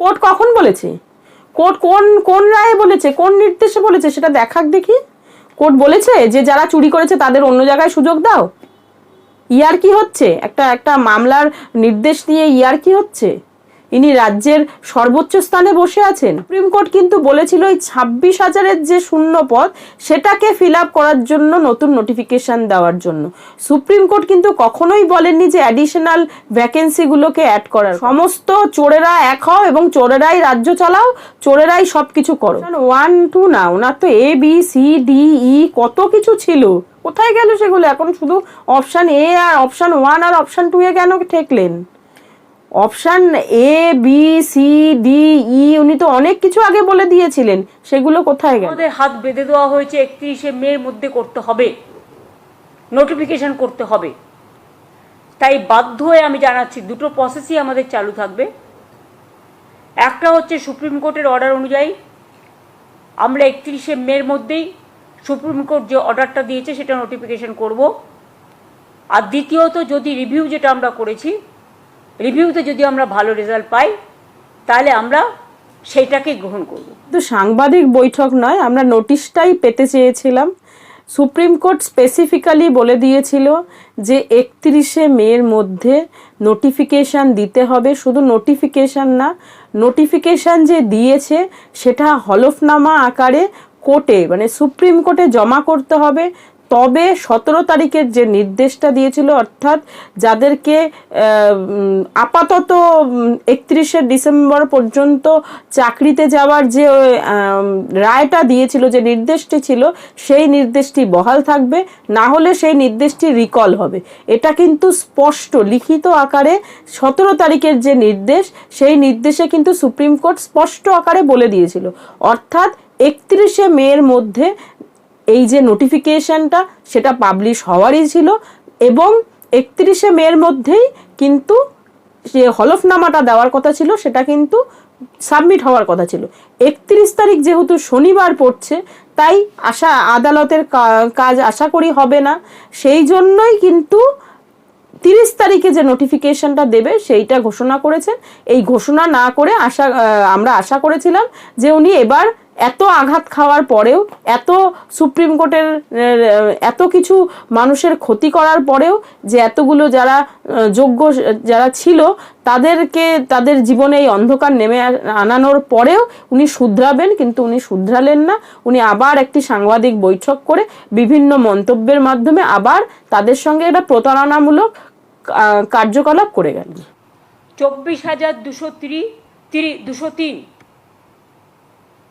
Court কখন বলেছে? Court কোন কোন রায়ে বলেছে? কোন নির্দেশে বলেছে? সেটা দেখাক দেখি। কোর্ট বলেছে যে যারা চুরি করেছে তাদের অন্য জায়গায় সুযোগ দাও। ইয়ার কি হচ্ছে? একটা একটা মামলার নির্দেশ নিয়ে ইয়ার কি হচ্ছে? ইনি রাজ্যের সর্বোচ্চ স্থানে বসে আছেন। সুপ্রিম কোর্ট কিন্তু বলেছিল এই ছাব্বিশ হাজারের যে শূন্য পদ, সেটাকে ফিল আপ করার জন্য নতুন নোটিফিকেশন দেওয়ার জন্য। সুপ্রিম কোর্ট কিন্তু কখনোই বলেননি যে অ্যাডিশনাল ভ্যাকেন্সিগুলোকে অ্যাড করার। সমস্ত চোরেরা এক হও এবং চোরেরাই রাজ্য চালাও, চোরেরাই সব কিছু করো। ওয়ান টু না, ওনার তো A B C D E কত কিছু ছিল। কোথায় গেল সেগুলো? এখন শুধু অপশান এ আর অপশান ওয়ান আর অপশান টু এ কেন ঠেকলেন? Option A B C D E উনি তো অনেক কিছু আগে বলে দিয়েছিলেন। সেগুলো কোথায় গেল? আমাদের হাত বেঁধে দেওয়া হয়েছে একত্রিশে মের মধ্যে করতে হবে। নোটিফিকেশন করতে হবে। তাই বাধ্য হয়ে আমি জানাচ্ছি, দুটো প্রসেসই আমাদের চালু থাকবে। একটা হচ্ছে সুপ্রিম কোর্টের অর্ডার অনুযায়ী আমরা একত্রিশে মের মধ্যেই সুপ্রিম কোর্ট যে অর্ডারটা দিয়েছে, সেটা নোটিফিকেশন করব। আর দ্বিতীয়ত, যদি রিভিউ যেটা আমরা করেছি রিভিউতে যদি আমরা ভালো রেজাল্ট পাই, তাহলে আমরা সেইটাকেই গ্রহণ করব। কিন্তু সাংবাদিক বৈঠক নয়, আমরা নোটিশটাই পেতে চেয়েছিলাম। সুপ্রিম কোর্ট স্পেসিফিক্যালি বলে দিয়েছিল যে একত্রিশে মের মধ্যে নোটিফিকেশান দিতে হবে। শুধু নোটিফিকেশান না, নোটিফিকেশান যে দিয়েছে, সেটা হলফনামা আকারে কোর্টে মানে সুপ্রিম কোর্টে জমা করতে হবে। তবে সতেরো তারিখের যে নির্দেশটা দিয়েছিল, অর্থাৎ যাদেরকে আপাতত একত্রিশে ডিসেম্বর পর্যন্ত চাকরিতে যাওয়ার যে রায়টা দিয়েছিল, যে নির্দেশটি ছিল, সেই নির্দেশটি বহাল থাকবে। না হলে সেই নির্দেশটি রিকল হবে। এটা কিন্তু স্পষ্ট, লিখিত আকারে সতেরো তারিখের যে নির্দেশ, সেই নির্দেশে কিন্তু সুপ্রিম কোর্ট স্পষ্ট আকারে বলে দিয়েছিল। অর্থাৎ একত্রিশে মের মধ্যে এই যে নোটিফিকেশনটা সেটা পাবলিশ হওয়ারই ছিল এবং একত্রিশে মের মধ্যেই কিন্তু যে হলফনামাটা দেওয়ার কথা ছিল সেটা কিন্তু সাবমিট হওয়ার কথা ছিল। একত্রিশ তারিখ যেহেতু শনিবার পড়ছে, তাই আশা, আদালতের কাজ আশা করি হবে না। সেই জন্যই কিন্তু তিরিশ তারিখে যে নোটিফিকেশনটা দেবে সেইটা ঘোষণা করেছেন। এই ঘোষণা না করে আশা আমরা আশা করেছিলাম যে উনি এবার এত আঘাত খাওয়ার পরেও, এত সুপ্রিম কোর্টের এত কিছু মানুষের ক্ষতি করার পরেও যে এতগুলো যারা যোগ্য যারা ছিল, তাদেরকে, তাদের জীবনে এই অন্ধকার নেমে আনানোর পরেও উনি শুধরাবেন, কিন্তু উনি শুধরালেন না। উনি আবার একটি সাংবাদিক বৈঠক করে বিভিন্ন মন্তব্যের মাধ্যমে আবার তাদের সঙ্গে একটা প্রতারণামূলক কার্যকলাপ করে গেলেন। চব্বিশ হাজার দুশো তিরি, দুশো তিন।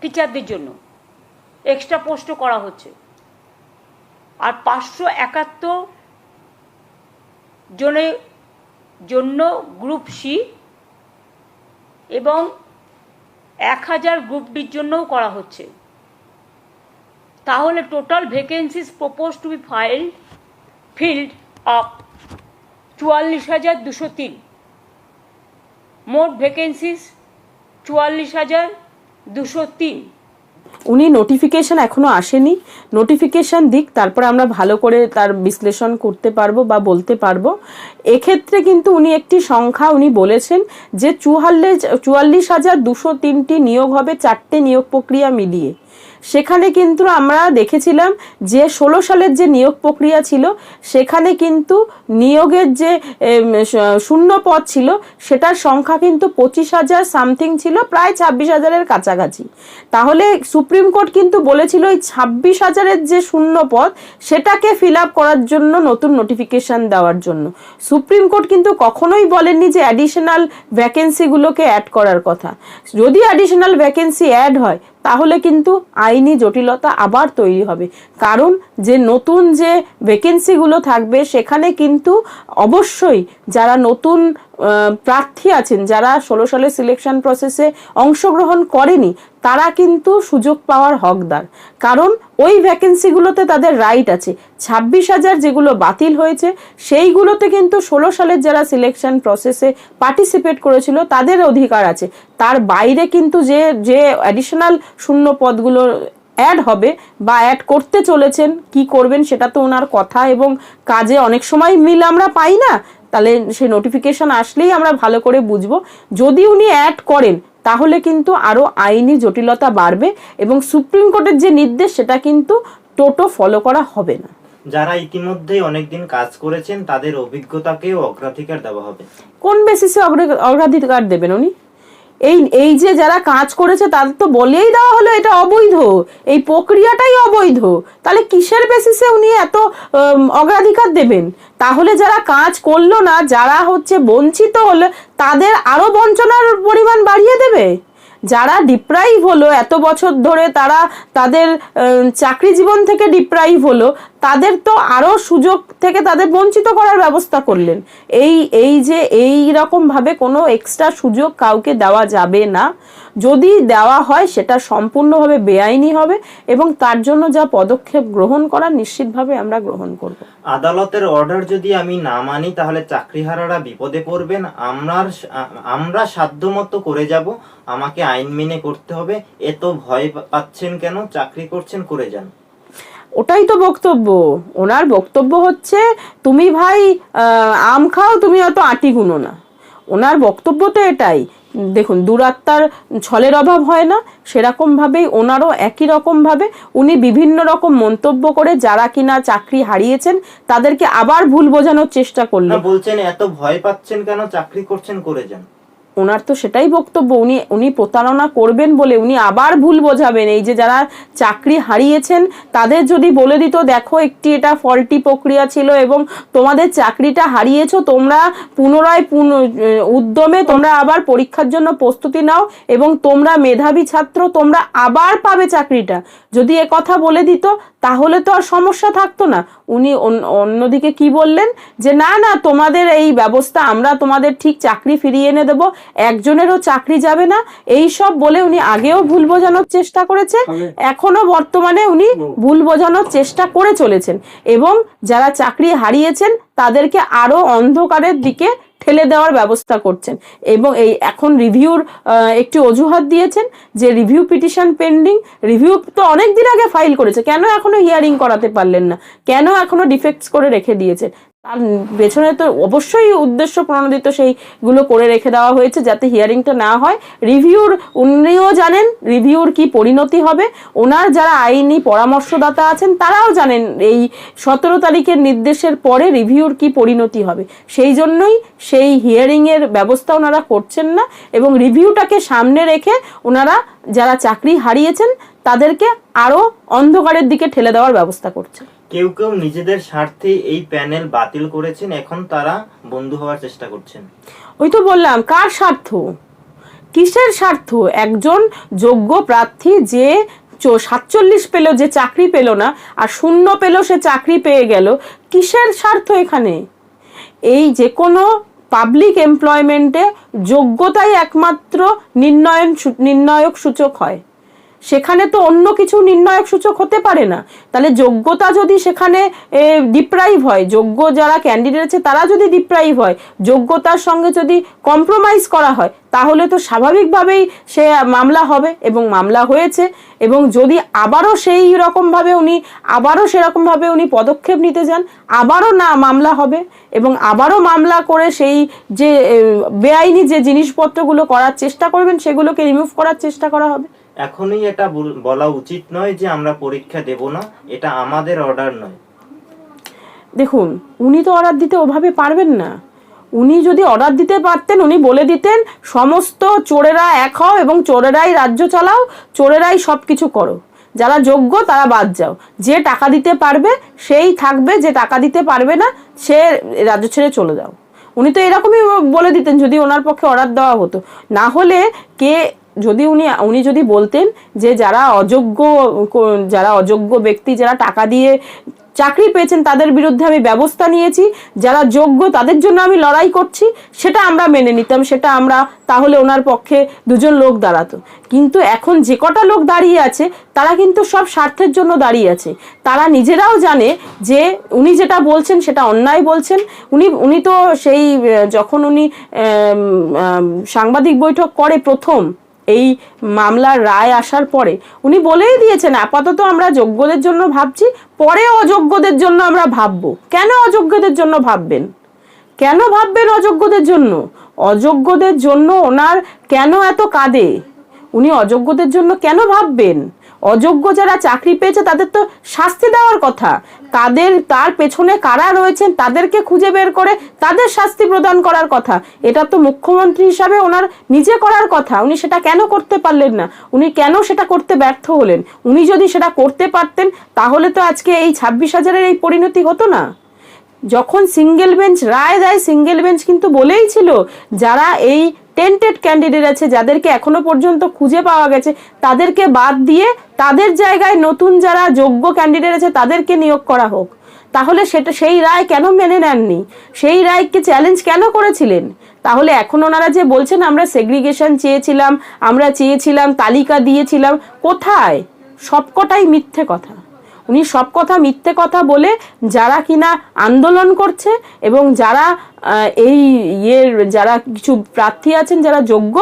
টিচারদের জন্য। এক্সট্রা পোস্টও করা হচ্ছে। আর পাঁচশো একাত্তর জনের জন্য গ্রুপ সি এবং এক হাজার গ্রুপ ডির জন্যও করা হচ্ছে। তাহলে total vacancies propose to be filled filled up চুয়াল্লিশ হাজার দুশো তিন। মোট ভ্যাকেন্সিস চুয়াল্লিশ হাজার দুশো তিন। উনি নোটিফিকেশন এখনও আসেনি। নোটিফিকেশন দিক, তারপরে আমরা ভালো করে তার বিশ্লেষণ করতে পারব বা বলতে পারব। এক্ষেত্রে কিন্তু উনি একটি সংখ্যা উনি বলেছেন যে চুয়াল্লিশ চুয়াল্লিশ হাজার দুশো তিনটি নিয়োগ হবে, চারটে নিয়োগ প্রক্রিয়া মিলিয়ে। সেখানে কিন্তু আমরা দেখেছিলাম যে ষোলো সালের যে নিয়োগ প্রক্রিয়া ছিল, সেখানে কিন্তু নিয়োগের যে শূন্য পদ ছিল, সেটার সংখ্যা কিন্তু পঁচিশ হাজার সামথিং ছিল, প্রায় ছাব্বিশ হাজারের কাছাকাছি। তাহলে সুপ্রিম কোর্ট কিন্তু বলেছিল ওই ছাব্বিশ হাজারের যে শূন্য পদ, সেটাকে ফিল আপ করার জন্য নতুন নোটিফিকেশন দেওয়ার জন্য। সুপ্রিম কোর্ট কিন্তু কখনোই বলেননি যে অ্যাডিশনাল ভ্যাকেন্সিগুলোকে অ্যাড করার কথা। যদি অ্যাডিশনাল ভ্যাকেন্সি অ্যাড হয় তাহলে কিন্তু আইনি জটিলতা আবার তৈরি হবে। কারণ যে নতুন যে ভ্যাকেন্সিগুলো থাকবে, সেখানে কিন্তু অবশ্যই যারা নতুন প্রার্থী আছেন, যারা ষোলো সালের সিলেকশন প্রসেসে অংশগ্রহণ করেনি, তারা কিন্তু সুযোগ পাওয়ার হকদার। কারণ ওই ভ্যাকেন্সিগুলোতে তাদের রাইট আছে। ছাব্বিশ হাজার যেগুলো বাতিল হয়েছে, সেইগুলোতে কিন্তু ষোলো সালের যারা সিলেকশন প্রসেসে পার্টিসিপেট করেছিল, তাদের অধিকার আছে। তার বাইরে কিন্তু যে যে অ্যাডিশনাল শূন্য পদগুলো অ্যাড হবে বা অ্যাড করতে চলেছেন, কি করবেন সেটা তো ওনার কথা এবং কাজে অনেক সময় মিল আমরা পাই না। তাহলে সেই নোটিফিকেশন আসলেই আমরা ভালো করে বুঝব। যদি উনি অ্যাড করেন তাহলে কিন্তু আরও আইনি জটিলতা বাড়বে এবং সুপ্রিম কোর্টের যে নির্দেশ সেটা কিন্তু টোটো ফলো করা হবে না। যারা ইতিমধ্যে অনেকদিন কাজ করেছেন তাদের অভিজ্ঞতাকেও অগ্রাধিকার দেওয়া হবে। কোন বেসিসে অগ্র- অগ্রাধিকার দেবেন উনি? এই এই যে যারা কাজ করেছে তাদের তো বলেই দেওয়া হলো এটা অবৈধ। এই প্রক্রিয়াটাই অবৈধ। তাহলে কিসের বেসিসে উনি এত অগ্রাধিকার দেবেন? তাহলে যারা কাজ করল না, যারা হচ্ছে বঞ্চিত হলো, তাদের আরও বঞ্চনার পরিমাণ বাড়িয়ে দেবে? যারা ডিপ্রাইভ হলো এত বছর ধরে তারা তাদের চাকরি জীবন থেকে ডিপ্রাইভ হলো, তাদের তো আরও সুযোগ থেকে তাদের বঞ্চিত করার ব্যবস্থা করলেন। এই এই যে এই রকমভাবে কোনো এক্সট্রা সুযোগ কাউকে দেওয়া যাবে না। যদি দেওয়া হয় সেটা সম্পূর্ণভাবে বেআইনি হবে এবং তার জন্য যা পদক্ষেপ গ্রহণ করা নিশ্চিতভাবে আমরা গ্রহণ করব। আদালতের অর্ডার যদি আমি না মানি তাহলে চাকরিহারারা বিপদে পড়বেন। আমরা আমরা সাধ্যমতো করে যাব। আমাকে আইন মেনে করতে হবে। এত ভয় পাচ্ছেন কেন? চাকরি করছেন করে যান। ওটাই তো বক্তব্য। ওনার বক্তব্য হচ্ছে তুমি ভাই আম খাও তুমি অত আটি গুনো না। ওনার বক্তব্য তো এটাই দেখুন, দুরাত্মার ছলের অভাব হয় না, সেরকম ভাবেই ওনারও একই রকম ভাবে উনি বিভিন্ন রকম মন্তব্য করে যারা কিনা চাকরি হারিয়েছেন, তাদেরকে আবার ভুল বোঝানোর চেষ্টা করলেন। বলছেন এত ভয় পাচ্ছেন কেন, চাকরি করছেন করে যান। ওনার তো সেটাই বক্তব্য, উনি উনি প্রতারণা করবেন বলে উনি আবার ভুল বোঝাবেন। এই যে যারা চাকরি হারিয়েছেন, তাদের যদি বলে দিত, দেখো, একটি এটা ফল্টি প্রক্রিয়া ছিল এবং তোমাদের চাকরিটা হারিয়েছো, তোমরা পুনরায় পুন- উদ্যমে তোমরা আবার পরীক্ষার জন্য প্রস্তুতি নাও এবং তোমরা মেধাবী ছাত্র, তোমরা আবার পাবে চাকরিটা। যদি এ কথা বলে দিত, তাহলে তো আর সমস্যা থাকতো না। উনি অন্য- অন্যদিকে কি বললেন? যে না না তোমাদের এই ব্যবস্থা আমরা তোমাদের ঠিক চাকরি ফিরিয়ে এনে দেবো একজনেরও চাকরি যাবে না। এই সব বলে উনি আগেও ভুল বোঝানোর চেষ্টা করেছে এখনও বর্তমানে উনি ভুল বোঝানোর চেষ্টা করে চলেছেন। এবং যারা চাকরি হারিয়েছেন তাদেরকে আরও অন্ধকারের দিকে ঠেলে দেওয়ার ব্যবস্থা করছেন। এবং এই এখন রিভিউর একটি অজুহাত দিয়েছেন যে রিভিউ পিটিশন পেন্ডিং, রিভিউ তো অনেক দিন আগে ফাইল করেছে, কেন এখনও হিয়ারিং করাতে পারলেন না? কেন এখনও ডিফেক্টস করে রেখে দিয়েছে তার পেছনে তো অবশ্যই উদ্দেশ্য প্রণোদিত সেইগুলো করে রেখে দেওয়া হয়েছে যাতে হিয়ারিংটা না হয়। রিভিউর, উনিও জানেন রিভিউর কি পরিণতি হবে। ওনার যারা আইনি পরামর্শদাতা আছেন, তারাও জানেন এই সতেরো তারিখের নির্দেশের পরে রিভিউর কি পরিণতি হবে। সেই জন্যই সেই হিয়ারিং এর ব্যবস্থা ওনারা করছেন না এবং রিভিউটাকে সামনে রেখে ওনারা যারা চাকরি হারিয়েছেন, তাদেরকে আরও অন্ধকারের দিকে ঠেলে দেওয়ার ব্যবস্থা করছে কেউ কেউ নিজেদের স্বার্থে এই প্যানেল বাতিল করেছেন, এখন তারা বন্ধু হওয়ার চেষ্টা করছেন। ওই তো বললাম, কার স্বার্থ? কিসের স্বার্থ? একজন যোগ্য প্রার্থী যে সাতচল্লিশ পেল যে চাকরি পেল না, আর শূন্য পেল সে চাকরি পেয়ে গেল, কিসের স্বার্থ এখানে? এই যে কোনো পাবলিক এমপ্লয়মেন্টে যোগ্যতাই একমাত্র নির্ণয়ন নির্ণায়ক সূচক হয়। সেখানে তো অন্য কিছু নির্ণায়ক সূচক হতে পারে না। তাহলে যোগ্যতা যদি সেখানে ডিপ্রাইভ হয়, যোগ্য যারা ক্যান্ডিডেট আছে তারা যদি ডিপ্রাইভ হয়, যোগ্যতার সঙ্গে যদি কম্প্রোমাইজ করা হয়, তাহলে তো স্বাভাবিকভাবেই সে মামলা হবে এবং মামলা হয়েছে। এবং যদি আবারও সেই রকমভাবে উনি, আবারও সেরকমভাবে উনি পদক্ষেপ নিতে যান, আবারও না মামলা হবে এবং আবারও মামলা করে সেই যে বেআইনি যে জিনিসপত্রগুলো করার চেষ্টা করবেন, সেগুলোকে রিমুভ করার চেষ্টা করা হবে। এখনই এটা বল- উচিত নয় যে আমরা পরীক্ষা দেব না, এটা আমাদের অর্ডার নয়। দেখুন, উনি তো অর্ডার দিতে ওভাবে পারবেন না। উনি যদি অর্ডার দিতে পারতেন, উনি বলে দিতেন, সমস্ত চোরেরা এক হও এবং চোরেরাই রাজ্য চালাও, চোরেরাই সব কিছু করো। যারা যোগ্য, তারা বাদ যাও। যে টাকা দিতে পারবে, সেই থাকবে, যে টাকা দিতে পারবে না, সে রাজ্য ছেড়ে চলে যাও। উনি তো এরকমই বলে দিতেন, যদি ওনার পক্ষে অর্ডার দেওয়া হতো। না হলে কে যদি উনি উনি যদি বলতেন যে যারা অযোগ্য যারা অযোগ্য ব্যক্তি, যারা টাকা দিয়ে চাকরি পেয়েছেন, তাদের বিরুদ্ধে আমি ব্যবস্থা নিয়েছি, যারা যোগ্য, তাদের জন্য আমি লড়াই করছি, সেটা আমরা মেনে নিতাম, সেটা আমরা তাহলে ওনার পক্ষে দুজন লোক দাঁড়াতো। কিন্তু এখন যে কটা লোক দাঁড়িয়ে আছে, তারা কিন্তু সব স্বার্থের জন্য দাঁড়িয়ে আছে। তারা নিজেরাও জানে যে উনি যেটা বলছেন, সেটা অন্যায় বলছেন। উনি উনি তো সেই, যখন উনি সাংবাদিক বৈঠক করে প্রথম এই মামলার রায় আসার পরে উনি বলেই দিয়েছেন, আপাতত আমরা যোগ্যদের জন্য ভাবছি, পরে অযোগ্যদের জন্য আমরা ভাবব। কেন অযোগ্যদের জন্য ভাববেন? কেন ভাববেন অযোগ্যদের জন্য? অযোগ্যদের জন্য ওনার কেন এত কাঁদে? উনি অযোগ্যদের জন্য কেন ভাববেন? অযোগ্য যারা চাকরি পেয়েছে, তাদের তো শাস্তি দেওয়ার কথা। তাদের তার পেছনে কারা রয়েছেন, তাদেরকে খুঁজে বের করে তাদের শাস্তি প্রদান করার কথা। এটা তো মুখ্যমন্ত্রী হিসাবে ওনার নিজে করার কথা। উনি সেটা কেন করতে পারলেন না? উনি কেন সেটা করতে ব্যর্থ হলেন? উনি যদি সেটা করতে পারতেন, তাহলে তো আজকে এই ছাব্বিশ হাজারের এই পরিণতি হতো না। যখন সিঙ্গেল বেঞ্চ রায় দেয় সিঙ্গেল বেঞ্চ কিন্তু বলেই ছিল যারা এই টেন্টেড ক্যান্ডিডেট আছে, যাদেরকে এখনও পর্যন্ত খুঁজে পাওয়া গেছে, তাদেরকে বাদ দিয়ে তাদের জায়গায় নতুন যারা যোগ্য ক্যান্ডিডেট আছে, তাদেরকে নিয়োগ করা হোক। তাহলে সেটা, সেই রায় কেন মেনে নেননি? সেই রায়কে চ্যালেঞ্জ কেন করেছিলেন? তাহলে এখন ওনারা যে বলছেন, আমরা সেগ্রিগেশন চেয়েছিলাম, আমরা চেয়েছিলাম, তালিকা দিয়েছিলাম, কোথায়? সবকটাই মিথ্যে কথা। উনি সব কথা মিথ্যে কথা বলে যারা কিনা আন্দোলন করছে এবং যারা এই ইয়ের যারা কিছু প্রার্থী আছেন, যারা যোগ্য,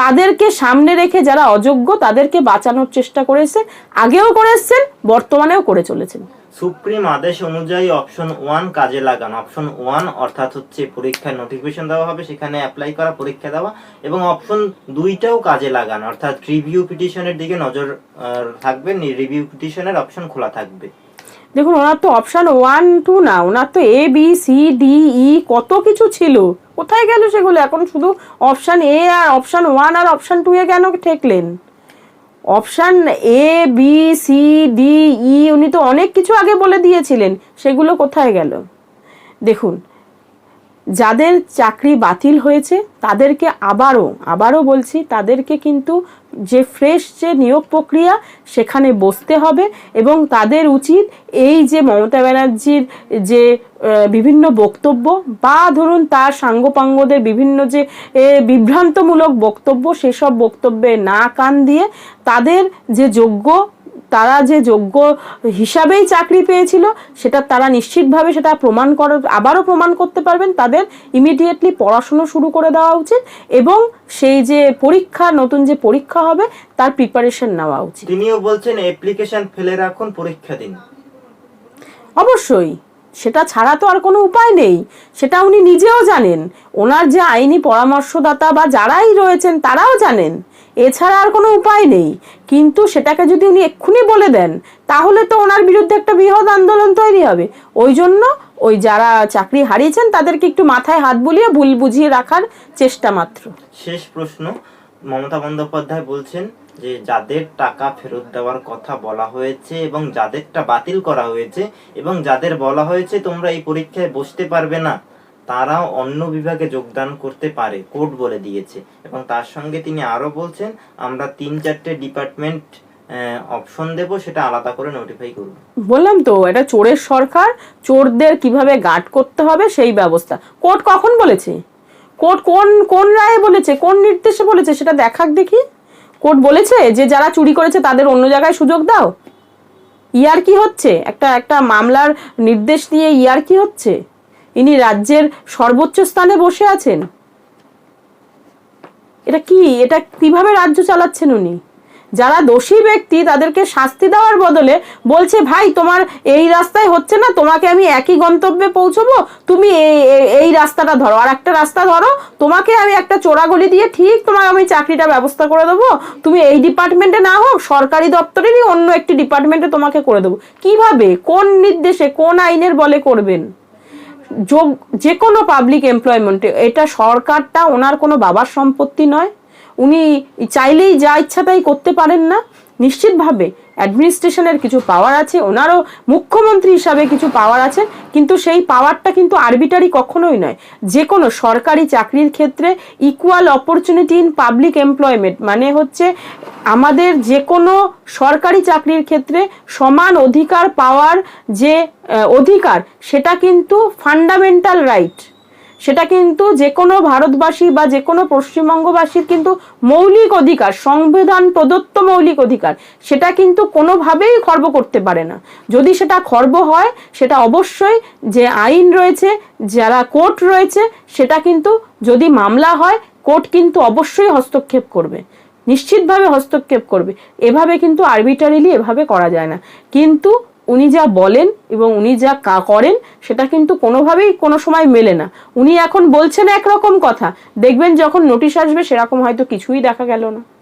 তাদেরকে সামনে রেখে যারা অযোগ্য, তাদেরকে বাঁচানোর চেষ্টা করেছে, আগেও করেছেন, বর্তমানেও করে চলেছেন। সুপ্রিম আদেশ অনুযায়ী অপশন ওয়ান কাজে লাগান। অপশন ওয়ান অর্থাৎ হচ্ছে পরীক্ষার নোটিফিকেশন দেওয়া হবে, সেখানে অ্যাপ্লাই করা, পরীক্ষা দেওয়া এবং অপশন দুইটাও কাজে লাগান। অর্থাৎ রিভিউ পিটিশনের দিকে নজর থাকবে রিভিউ পিটিশনের অপশন খোলা থাকবে। দেখুন, ওনার তো অপশন ওয়ান টু না, ওনার তো A B C D E কত কিছু ছিল। কোথায় গেল সেগুলো? এখন শুধু অপশন এ আর অপশন ওয়ান আর অপশন টু এ কেন ঠেকলেন? Option A B C D E উনি তো অনেক কিছু আগে বলে দিয়েছিলেন। সেগুলো কোথায় গেল? দেখুন যাদের চাকরি বাতিল হয়েছে, তাদেরকে আবারও আবারও বলছি, তাদেরকে কিন্তু যে ফ্রেশ যে নিয়োগ প্রক্রিয়া, সেখানে বসতে হবে এবং তাদের উচিত এই যে মমতা ব্যানার্জির যে বিভিন্ন বক্তব্য বা ধরুন তার সাঙ্গপাঙ্গদের বিভিন্ন যে বিভ্রান্তমূলক বক্তব্য, সেসব বক্তব্যে না কান দিয়ে তাদের যে যোগ্য তারা যে যোগ্য হিসাবেই চাকরি পেয়েছিল সেটা তারা নিশ্চিতভাবে সেটা প্রমাণ করার আবারও প্রমাণ করতে পারবেন তাদের ইমিডিয়েটলি পড়াশুনো শুরু করে দেওয়া উচিত এবং সেই যে পরীক্ষা নতুন যে পরীক্ষা হবে তার প্রিপারেশন নেওয়া উচিত। তিনিও বলছেন অ্যাপ্লিকেশন ফেলে রাখুন পরীক্ষা দিন। অবশ্যই সেটা ছাড়া তো আর কোনো উপায় নেই। সেটা উনি নিজেও জানেন। ওনার যে আইনি পরামর্শদাতা বা যারাই রয়েছেন তারাও জানেন। এছাড়া আর কোনো উপায় নেই। কিন্তু সেটাকে যদি উনি এক্ষুনি বলে দেন, তাহলে তো ওনার বিরুদ্ধে একটা বৃহৎ আন্দোলন তৈরি হবে। ওই জন্য ওই যারা চাকরি হারিয়েছেন, তাদেরকে একটু মাথায় হাত বুলিয়ে ভুল বুঝিয়ে রাখার চেষ্টা মাত্র। শেষ প্রশ্ন, মমতা বন্দ্যোপাধ্যায় বলছেন যে, যাদের টাকা ফেরত দেওয়ার কথা বলা হয়েছে এবং যাদেরটা বাতিল করা হয়েছে এবং যাদের বলা হয়েছে, তোমরা এই পরীক্ষায় বসতে পারবে না। তারা অন্য বিভাগে যোগদান করতে পারে কোর্ট বলে দিয়েছে। এবং তার সঙ্গে তিনি আরও বলছেন, আমরা তিন চারটে ডিপার্টমেন্ট অপশন দেব, সেটা আলাদা করে নোটিফাই করব। বললাম তো, এটা চোরের সরকার, চোরদের কীভাবে গার্ড করতে হবে সেই ব্যবস্থা। কোর্ট কখন বলেছে? কোর্ট কোন কোন রায়ে বলেছে? কোন নির্দেশে বলেছে? সেটা দেখাক দেখি। কোর্ট বলেছে যে, যারা চুরি করেছে তাদের অন্য জায়গায় সুযোগ দাও। ইয়ার কি হচ্ছে? একটা একটা মামলার নির্দেশ দিয়ে ইয়ার কি হচ্ছে? ইনি রাজ্যের সর্বোচ্চ স্থানে বসে আছেন? এটা কি? এটা কীভাবে রাজ্য চালাচ্ছেন উনি? যারা দোষী ব্যক্তি, তাদেরকে শাস্তি দেওয়ার বদলে বলছে, ভাই, তোমার এই রাস্তায় হচ্ছে না, তোমাকে আমি একই গন্তব্যে পৌঁছবো, তুমি এই রাস্তাটা ধরো। আর একটা রাস্তা ধরো, তোমাকে আমি একটা চোরাগলি দিয়ে ঠিক তোমার আমি চাকরিটা ব্যবস্থা করে দেবো। তুমি এই ডিপার্টমেন্টে না হোক সরকারি দপ্তরেরই অন্য একটি ডিপার্টমেন্টে তোমাকে করে দেবো। কীভাবে? কোন নির্দেশে, কোন আইনের বলে করবেন? যোগ যে কোনো পাবলিক এমপ্লয়মেন্টে এটা সরকারটা ওনার কোনো বাবার সম্পত্তি নয়। উনি চাইলেই যা ইচ্ছা তাই করতে পারেন না। নিশ্চিতভাবে অ্যাডমিনিস্ট্রেশনের কিছু পাওয়ার আছে, ওনারও মুখ্যমন্ত্রী হিসাবে কিছু পাওয়ার আছে, কিন্তু সেই পাওয়ারটা কিন্তু আরবিটারি কখনোই নয়। যে কোনো সরকারি চাকরির ক্ষেত্রে equal opportunity in public employment মানে হচ্ছে আমাদের যে কোনো সরকারি চাকরির ক্ষেত্রে সমান অধিকার পাওয়ার যে অধিকার, সেটা কিন্তু ফান্ডামেন্টাল রাইট সেটা কিন্তু যে কোনো ভারতবাসী বা যে কোনো পশ্চিমবঙ্গবাসীর কিন্তু মৌলিক অধিকার, সংবিধান প্রদত্ত মৌলিক অধিকার, সেটা কিন্তু কোনোভাবেই খর্ব করতে পারে না। যদি সেটা খর্ব হয়, সেটা অবশ্যই যে আইন রয়েছে, যারা কোর্ট রয়েছে, সেটা কিন্তু যদি মামলা হয়, কোর্ট কিন্তু অবশ্যই হস্তক্ষেপ করবে। নিশ্চিতভাবে হস্তক্ষেপ করবে। এভাবে কিন্তু আরবিটারিলি এভাবে করা যায় না। কিন্তু উনি যা বলেন এবং উনি যা কা- করেন, সেটা কিন্তু কোনোভাবেই কোনো সময় মেলে না। উনি এখন বলছেন একরকম কথা। দেখবেন যখন নোটিশ আসবে, সেরকম হয়তো কিছুই দেখা গেল না।